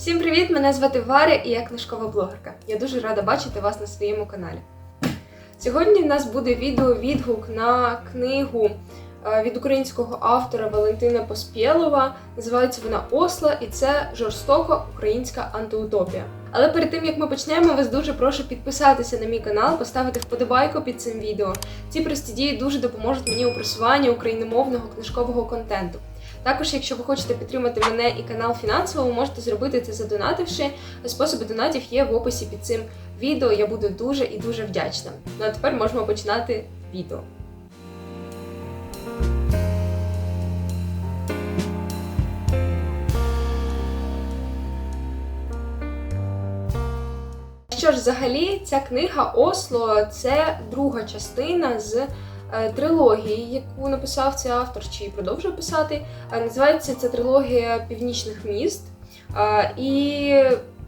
Всім привіт! Мене звати Варя і я книжкова блогерка. Я дуже рада бачити вас на своєму каналі. Сьогодні в нас буде відео-відгук на книгу е, від українського автора Валентина Поспєлова. Називається вона Осла, і це жорстока українська антиутопія. Але перед тим як ми почнемо, вас дуже прошу підписатися на мій канал, поставити вподобайку під цим відео. Ці прості дії дуже допоможуть мені у просуванні україномовного книжкового контенту. Також, якщо ви хочете підтримати мене і канал фінансово, ви можете зробити це задонативши. Способи донатів є в описі під цим відео. Я буду дуже і дуже вдячна. Ну а тепер можемо починати відео. Що ж, взагалі, ця книга Осло це друга частина з трилогії, яку написав цей автор, чи продовжує писати. Е, Називається ця трилогія Північних міст. Е, І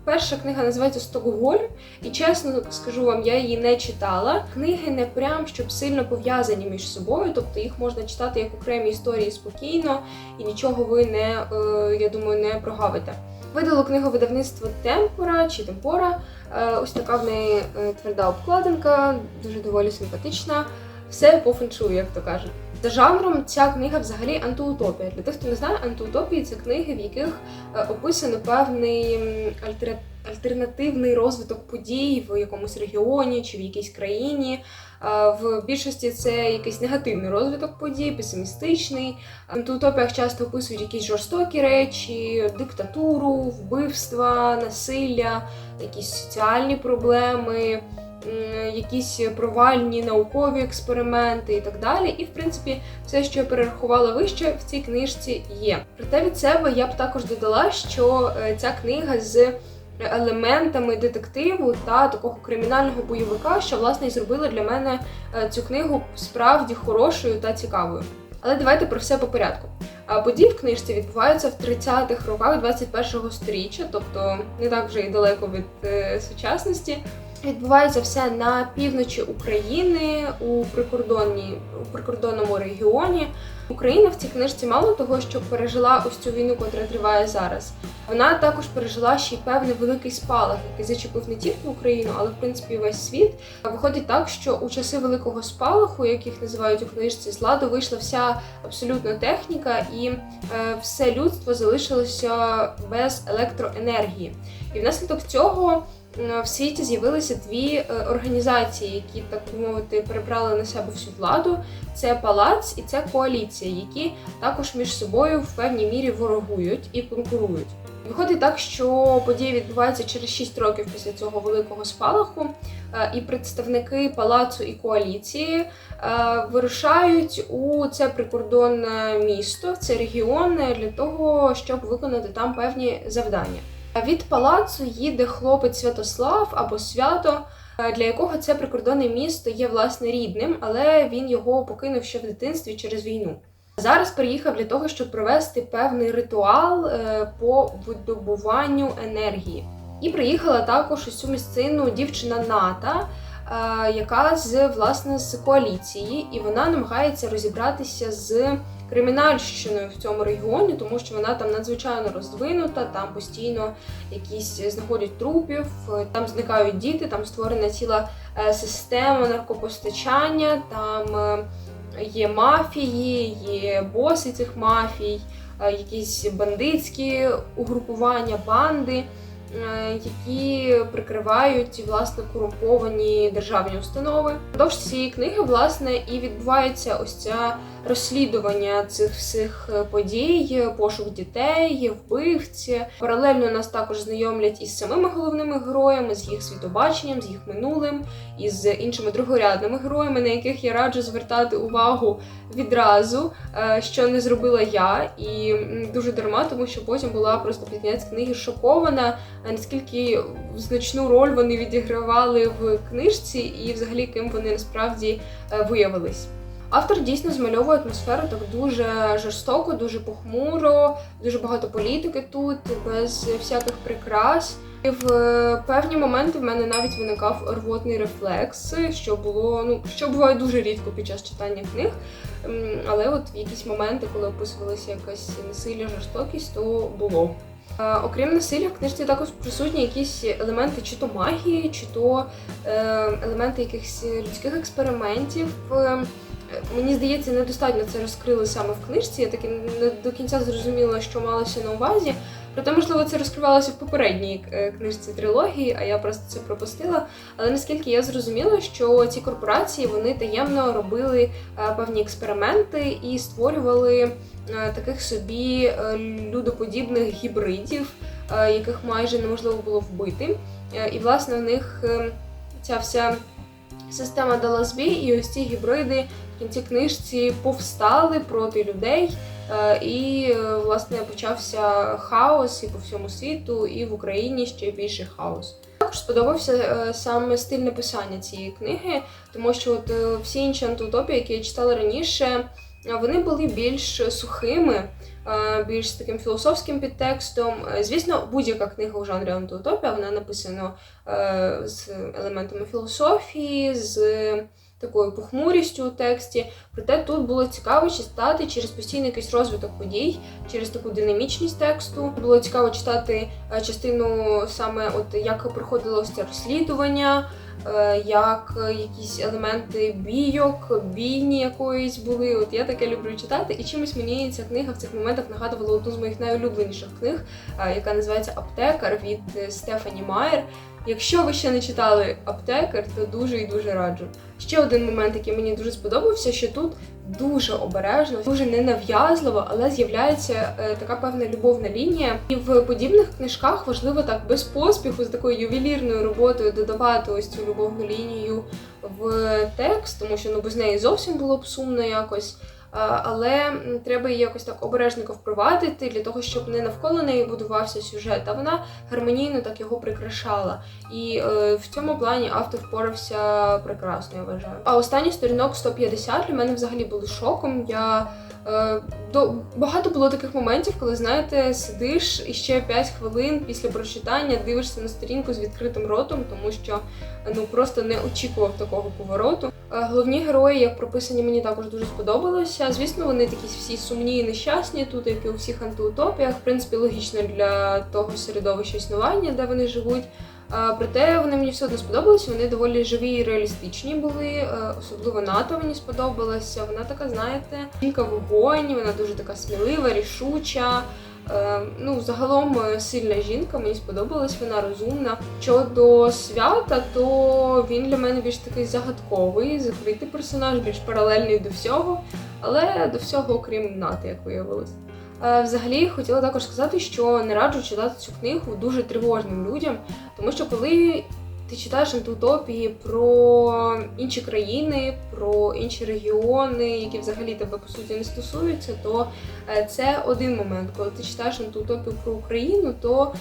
перша книга називається Стокгольм. І чесно скажу вам, я її не читала. Книги не прям щоб сильно пов'язані між собою, тобто їх можна читати як окремі історії спокійно, і нічого ви не, е, я думаю, не прогавите. Видало книгу видавництво Темпора чи Темпора. Е, Ось така в неї е, тверда обкладинка, дуже доволі симпатична. Все по феншую, як то кажуть. За жанром ця книга взагалі антиутопія. Для тих, хто не знає, антиутопії це книги, в яких е, описано певний м, альтера- альтернативний розвиток подій в якомусь регіоні чи в якійсь країні. Е, В більшості це якийсь негативний розвиток подій, песимістичний. В антиутопіях часто описують якісь жорстокі речі, диктатуру, вбивства, насилля, якісь соціальні проблеми якісь провальні наукові експерименти і так далі. І, в принципі, все, що я перерахувала вище, в цій книжці є. Проте від себе я б також додала, що е, ця книга з елементами детективу та такого кримінального бойовика, що власне і зробила для мене е, цю книгу справді хорошою та цікавою. Але давайте про все по порядку. Події в книжці відбуваються в 30-х роках 21-го сторіччя, тобто не так вже і далеко від е, сучасності. Відбувається все на півночі України у прикордонній у прикордонному регіоні. Україна в цій книжці мало того, що пережила ось цю війну, котра триває зараз. Вона також пережила ще й певний великий спалах, який зачепив не тільки Україну, але в принципі весь світ. Виходить так, що у часи великого спалаху, як їх називають у книжці, з ладу вийшла вся абсолютно техніка, і е, все людство залишилося без електроенергії. І внаслідок цього в світі з'явилися дві е, організації, які так би мовити перебрали на себе всю владу. Це палац і це коаліція, які також між собою в певній мірі ворогують і конкурують. Виходить так, що події відбуваються через 6 років після цього великого спалаху, е, і представники палацу і коаліції е, вирушають у це прикордонне місто, в цей регіон для того, щоб виконати там певні завдання. Від палацу їде хлопець Святослав або свято, е, для якого це прикордонне місто є власне рідним, але він його покинув ще в дитинстві через війну. Зараз приїхав для того, щоб провести певний ритуал е, по видобуванню енергії. І приїхала також у цю місцину дівчина Ната, е, яка з власне з коаліції, і вона намагається розібратися з кримінальщиною в цьому регіоні, тому що вона там надзвичайно роздвинута, там постійно якісь знаходять трупів, там зникають діти, там створена ціла е, система наркопостачання, там. е, Є мафії, є боси цих мафій, е, якісь бандитські угрупування, банди, які прикривають власне корумповані державні установи. Впродовж цієї книги, власне, і відбувається ось ця розслідування цих всіх е, подій, пошук дітей, вбивці. Паралельно нас також знайомлять із самими головними героями, з їх світобаченням, з їх минулим, із іншими другорядними героями, на яких я раджу звертати увагу відразу, е, що не зробила я, і дуже дарма, тому що потім була просто кінець книги шокована, е, наскільки значну роль вони відігравали в книжці, і взагалі ким вони насправді е, виявились. Автор дійсно змальовує атмосферу так дуже жорстоко, дуже похмуро, дуже багато політики тут, без всяких прикрас. І в е, певні моменти в мене навіть виникав рвотний рефлекс, що було ну що буває дуже рідко під час читання книг. Але от в якісь моменти, коли описувалася якась насилля, жорстокість, то було. Е, окрім насилля, в книжці також присутні якісь елементи чи то магії, чи то е, елементи якихось людських експериментів. Е, Мені здається, недостатньо це розкрили саме в книжці. Я таки не до кінця зрозуміла, що малося на увазі. Проте, можливо, це розкривалося в попередній е, книжці трилогії, а я просто це пропустила. Але наскільки я зрозуміла, що ці корпорації вони таємно робили е, певні експерименти і створювали е, таких собі людоподібних гібридів, яких майже неможливо було вбити. І власне в них е, ця вся система дала збій, і ось ці гібриди кінці книжці повстали проти людей. Е, І е, власне почався хаос і по всьому світу, і в Україні ще більше хаос. Також сподобався е, саме стиль написання цієї книги, тому що от всі інші антиутопії, які я читала раніше, вони були більш сухими, більш з таким філософським підтекстом. Звісно, будь-яка книга у жанрі антиутопія, вона написана з елементами філософії, з такою похмурістю у тексті. Проте тут було цікаво читати через постійний якийсь розвиток подій, через таку динамічність тексту. Було цікаво читати е, частину саме, от як проходило це розслідування, е, як якісь елементи бійок, бійні якоїсь були. От я таке люблю читати, і чимось мені ця книга в цих моментах нагадувала одну з моїх найулюбленіших книг, е, яка називається Аптекар від Стефані Майер. Якщо ви ще не читали аптекар, то дуже і дуже раджу. Ще один момент, який мені дуже сподобався, що тут дуже обережно, дуже ненав'язливо, але з'являється е, така певна любовна лінія. І в подібних книжках важливо так без поспіху з такою ювелірною роботою додавати ось цю любовну лінію в текст, тому що ну без неї зовсім було б сумно якось. Але треба її якось так обережненько впровадити для того, щоб не навколо неї будувався сюжет, а вона гармонійно так його прикрашала. І е, в цьому плані автор впорався прекрасно, я вважаю. А останній сторінок 150 для мене взагалі були шоком. Я е, до багато було таких моментів, коли знаєте, сидиш і ще 5 хвилин після прочитання дивишся на сторінку з відкритим ротом, тому що ну просто не очікував такого повороту. Е, Головні герої, як прописані, мені також дуже сподобалося. Звісно, вони такі всі сумні і нещасні, тут як і у всіх антиутопіях. В принципі, логічно для того середовища існування, де вони живуть. Проте вони мені все одно сподобалися. Вони доволі живі і реалістичні були. Особливо НАТО мені сподобалася. Вона така, знаєте, жінка вогонь, вона дуже така смілива, рішуча. Ну, загалом е, сильна жінка, мені сподобалась, вона розумна. Щодо свята, то він для мене більш такий загадковий, закритий персонаж, більш паралельний до всього, але до всього, окрім НАТО, як виявилось. Е, Взагалі хотіла також сказати, що не раджу читати цю книгу дуже тривожним людям, тому що коли ти читаєш антиутопії про інші країни, про інші регіони, які взагалі тебе по суті не стосуються, то е, це один момент. Коли ти читаєш антиутопію про Україну, то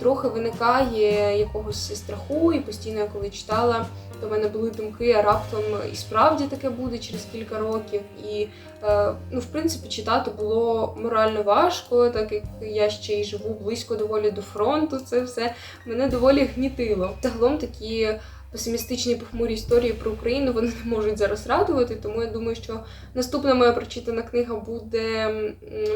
трохи виникає якогось страху, і постійно, коли читала, то в мене були думки, а раптом і справді таке буде через кілька років. І е, ну, в принципі, читати було морально важко, так як я ще й живу близько доволі до фронту. Це все мене доволі гнітило. Загалом такі песимістичні похмурі історії про Україну вони не можуть зараз радувати, тому я думаю, що наступна моя прочитана книга буде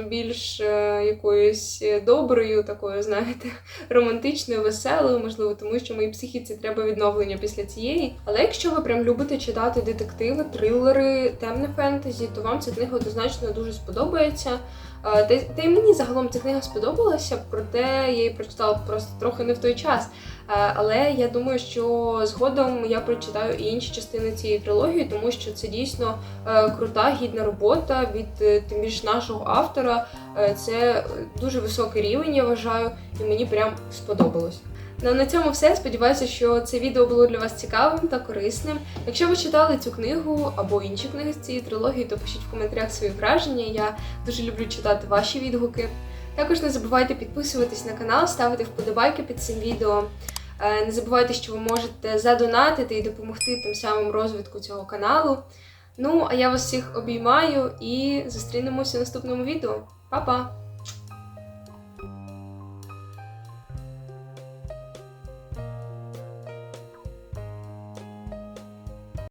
більш е, якоюсь доброю, такою, знаєте, романтичною, веселою, можливо, тому що моїй психіці треба відновлення після цієї. Але якщо ви прям любите читати детективи, трилери, темне фентезі, то вам ця книга однозначно дуже сподобається. Е, Та, й- мені загалом ця книга сподобалася, проте я її прочитала просто трохи не в той час. Е, Але я думаю, що згодом я прочитаю і інші частини цієї трилогії, тому що це дійсно е, крута, гідна робота від е, тим більш нашого автора. Е, Це дуже високий рівень, я вважаю, і мені прям сподобалось. Ну, на цьому все. Сподіваюся, що це відео було для вас цікавим та корисним. Якщо ви читали цю книгу або інші книги з цієї трилогії, то пишіть в коментарях свої враження. Я дуже люблю читати ваші відгуки. Також не забувайте підписуватись на канал, ставити вподобайки під цим відео. Е, Не забувайте, що ви можете задонатити і допомогти тим самим розвитку цього каналу. Ну, а я вас всіх обіймаю і зустрінемося в наступному відео. Па-па!